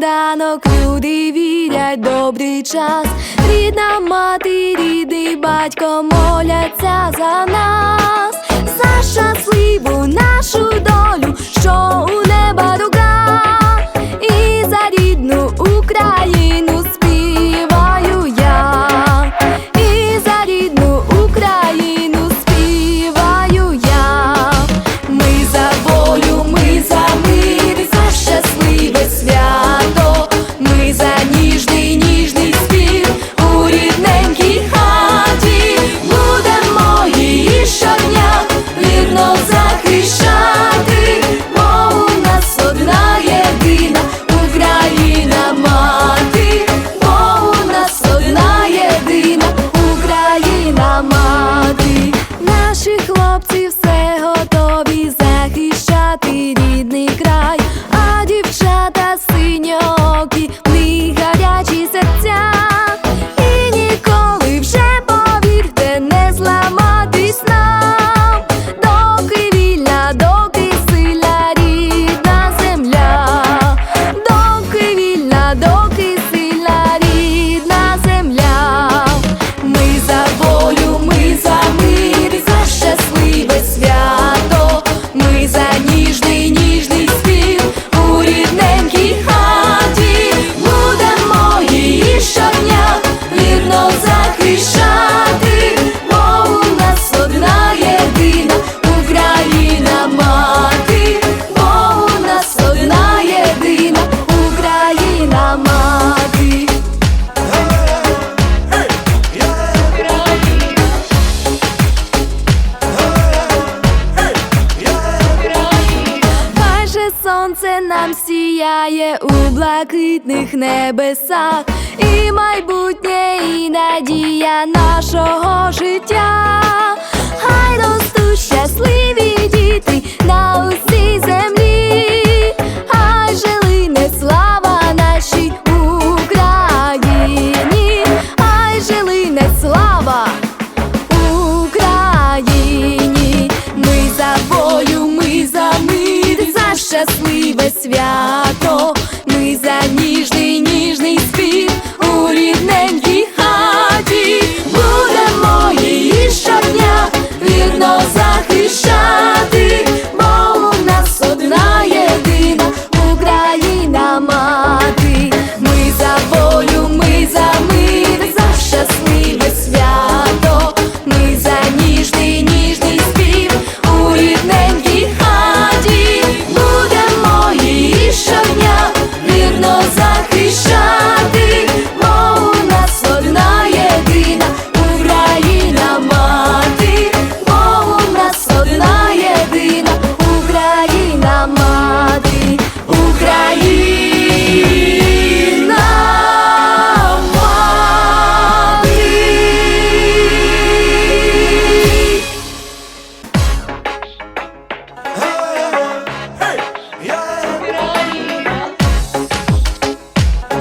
Кожний люди вірять добрий час. Рідна мати, рідний батько моляться за нас. Схоже, сонце нам сіяє у блакитних небесах, і майбутнє, і надія нашого життя. щасливе свято.